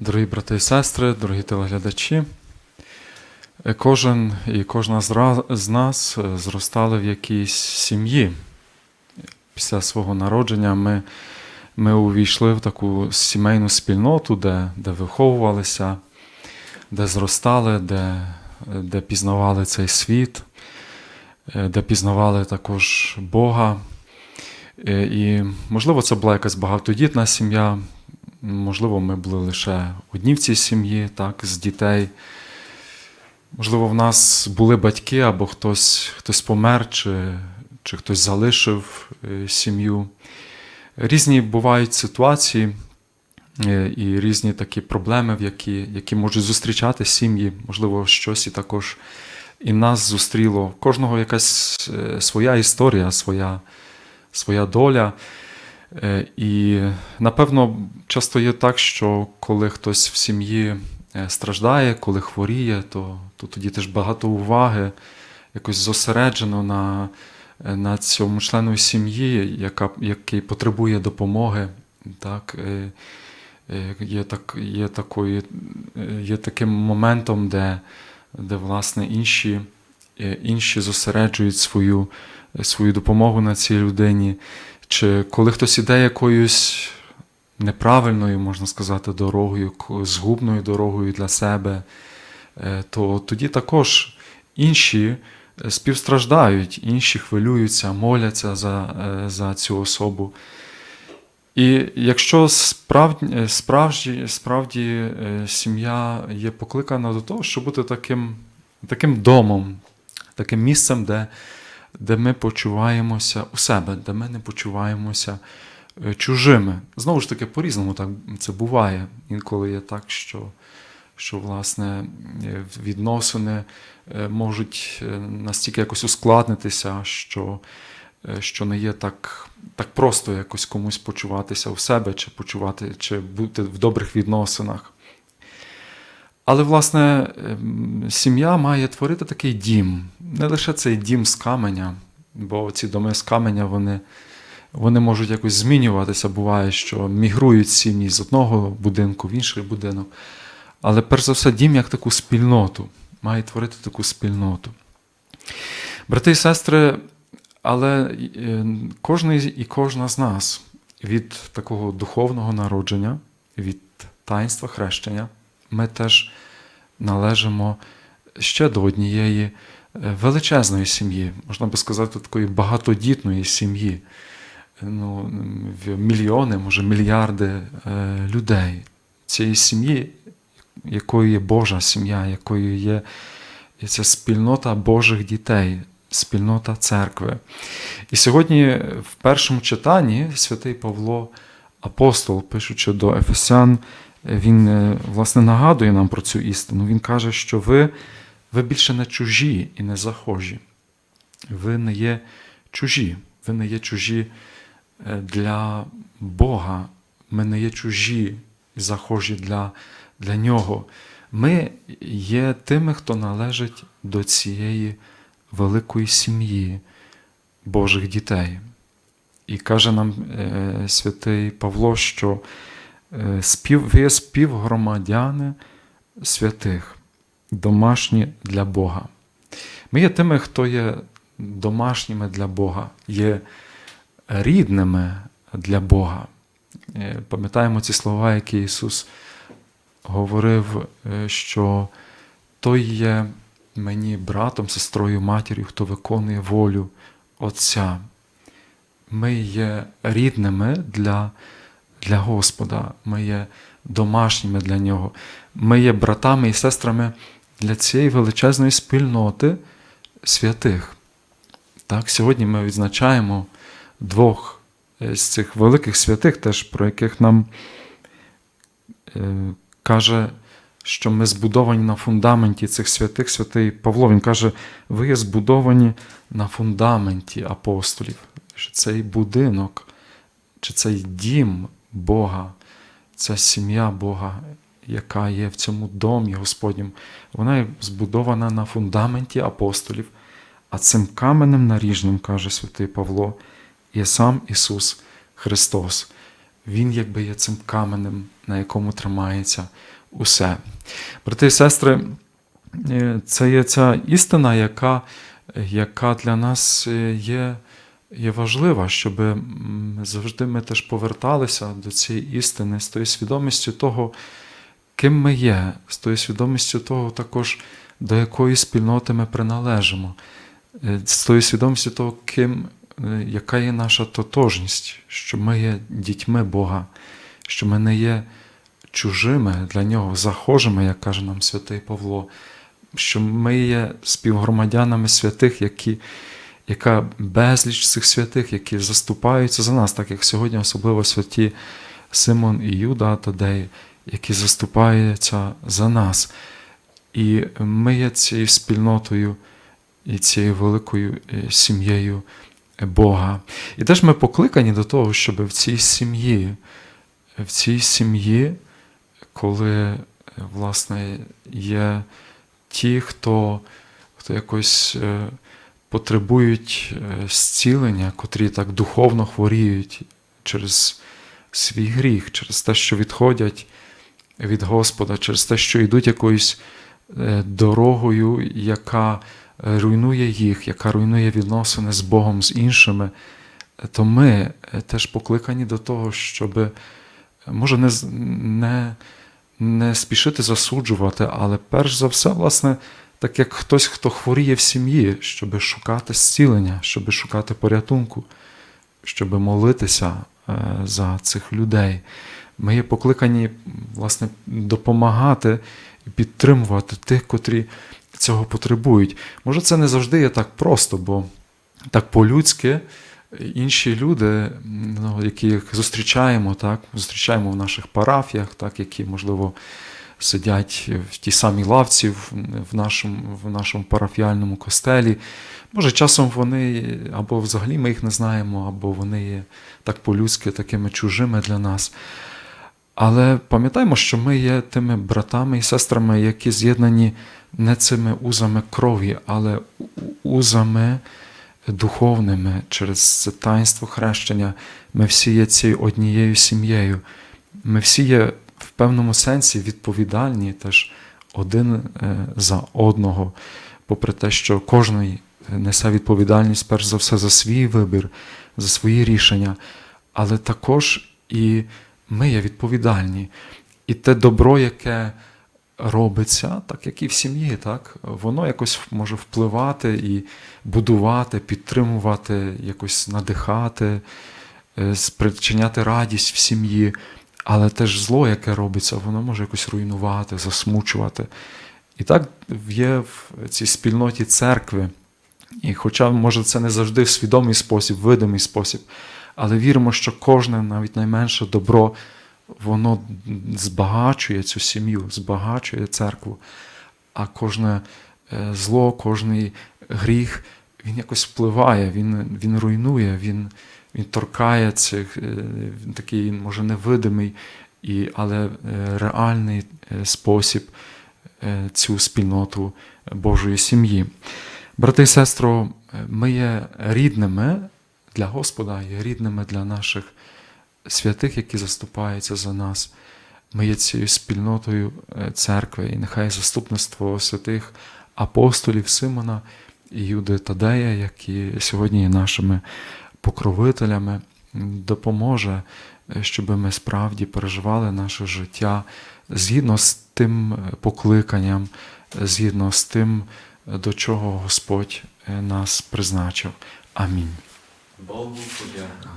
Дорогі брати і сестри, дорогі телеглядачі, кожен і кожна з нас е, зростали в якійсь сім'ї. Після свого народження ми, ми увійшли в таку сімейну спільноту, де, де виховувалися, де зростали, де, де пізнавали цей світ, е, де пізнавали також Бога. Е, І, можливо, це була якась багатодітна сім'я, Можливо, ми були лише одні в цій сім'ї, так, з дітей. Можливо, в нас були батьки або хтось, хтось помер, чи, чи хтось залишив е, сім'ю. Різні бувають ситуації е, і різні такі проблеми, в які, які можуть зустрічати сім'ї. Можливо, щось і також і нас зустріло. Кожного якась е, своя історія, своя, своя доля. Е, І напевно, часто є так, що коли хтось в сім'ї е, страждає, коли хворіє, то, то тоді теж багато уваги якось зосереджено на, е, на цьому члену сім'ї, яка, який потребує допомоги. Так, є, так, є, такою, є таким моментом, де, де власне інші, інші зосереджують свою, свою допомогу на цій людині. Чи коли хтось іде якоюсь неправильною, можна сказати, дорогою, згубною дорогою для себе, е, то тоді також інші е, співстраждають, інші хвилюються, моляться за, е, за цю особу. І якщо справді, справді, сім'я є покликана до того, щоб бути таким, таким домом, таким місцем, де де ми почуваємося у себе, де ми не почуваємося е, чужими. Знову ж таки, по-різному так це буває. Інколи є так, що, що власне е, відносини е, можуть настільки якось ускладнитися, що, що не є так, так просто якось комусь почуватися у себе, чи почувати, чи бути в добрих відносинах. Але, власне, ем, сім'я має творити такий дім, не лише цей дім з каменя, бо ці доми з каменя вони, вони можуть якось змінюватися. Буває, що мігрують сім'ї з одного будинку в інший будинок. Але перш за все, дім як таку спільноту, має творити таку спільноту. Брати і сестри, але е, кожен і кожна з нас від такого духовного народження, від таїнства хрещення, ми теж належимо ще до однієї величезної сім'ї, можна би сказати, такої багатодітної сім'ї. Ну, мільйони, може мільярди е, людей. Цієї сім'ї, якою є Божа сім'я, якою є ця спільнота Божих дітей, спільнота церкви. І сьогодні в першому читанні святий Павло Апостол, пишучи до Ефесян, він е, власне нагадує нам про цю істину. Він каже, що ви, ви більше не чужі і не захожі. Ви не є чужі, ви не є чужі е, для Бога. Ми не є чужі і захожі для, для Нього. Ми є тими, хто належить до цієї великої сім'ї Божих дітей. І каже нам е, святий Павло, що е, спів, ви є співгромадяни святих, домашні для Бога. Ми є тими, хто є домашніми для Бога, є рідними для Бога. Е, Пам'ятаємо ці слова, які Ісус говорив, е, що той є мені братом, сестрою, матір'ю, хто виконує волю Отця. Ми є рідними для, для Господа, ми є домашніми для Нього. Ми є братами і сестрами для цієї величезної спільноти святих. Так, Сьогодні ми відзначаємо двох е, з цих великих святих, теж про яких нам е, каже, що ми збудовані на фундаменті цих святих, святий Павло. Він каже, ви є збудовані на фундаменті апостолів. Що цей будинок, чи цей дім Бога, ця сім'я Бога, яка є в цьому домі Господнім, вона є збудована на фундаменті апостолів, а цим каменем наріжним, каже святий Павло, є сам Ісус Христос. Він якби є цим каменем на якому тримається усе. Брати і сестри, е, це є ця істина, яка, яка для нас е, є, є важлива, щоб завжди ми теж поверталися до цієї істини з тою свідомістю того, ким ми є, з тою свідомістю того, також до якої спільноти ми приналежимо, е, з тою свідомістю того, ким, е, яка є наша тотожність, що ми є дітьми Бога, що ми не є чужими для нього, захожими, як каже нам святий Павло, що ми є співгромадянами святих, які, яка безліч цих святих, які заступаються за нас, так як сьогодні особливо святі Симон і Юда Тадей, які заступаються за нас. І ми є цією спільнотою і цією великою е, сім'єю Бога. І теж ми покликані до того, щоб в цій сім'ї, в цій сім'ї, коли е, власне є ті, хто, хто якось е, потребують зцілення, котрі так духовно хворіють через свій гріх, через те, що відходять від Господа, через те, що йдуть якоюсь е, дорогою, яка руйнує їх, яка руйнує відносини з Богом, з іншими, то ми е, теж покликані до того, щоб може не, не, не спішити засуджувати, але перш за все, власне, так як хтось, хто хворіє в сім'ї, щоб шукати зцілення, щоб шукати порятунку, щоб молитися е, за цих людей. Ми є покликані власне, допомагати і підтримувати тих, котрі цього потребують. Може, це не завжди є так просто, бо так по-людськи інші люди, ну, яких зустрічаємо, так, зустрічаємо в наших парафіях, так, які, можливо, сидять в тій самій лавці в, нашому, в нашому парафіальному костелі. Може, часом вони або взагалі ми їх не знаємо, або вони є так по-людськи, такими чужими для нас. Але пам'ятаємо, що ми є тими братами і сестрами, які з'єднані не цими узами крові, але узами духовними через це таїнство хрещення. Ми всі є цією однією сім'єю. Ми всі є в певному сенсі відповідальні теж один е, за одного, попри те, що кожен несе відповідальність перш за все за свій вибір, за свої рішення, але також і ми є відповідальні. І те добро, яке робиться, так як і в сім'ї, так, воно якось може впливати і будувати, підтримувати, якось надихати, е, спричиняти радість в сім'ї. Але теж зло, яке робиться, воно може якось руйнувати, засмучувати. І так є в цій спільноті церкви. І хоча, може, це не завжди в свідомий спосіб, видимий спосіб, але віримо, що кожне, навіть найменше добро, воно збагачує цю сім'ю, збагачує церкву, а кожне е, зло, кожний гріх, він якось впливає, він, він руйнує, він, він торкає цих е, він такий, може, невидимий, і, але е, реальний спосіб цю спільноту Божої сім'ї. Брати і сестро, ми є рідними для Господа, є рідними для наших святих, які заступаються за нас. Ми є цією спільнотою е, церкви, і нехай заступництво святих апостолів Симона і Юди Тадея, які сьогодні є нашими покровителями, допоможе, е, щоб ми справді переживали наше життя згідно з тим е, покликанням, згідно з тим, до чого Господь нас призначив. Амінь. Богу подяка.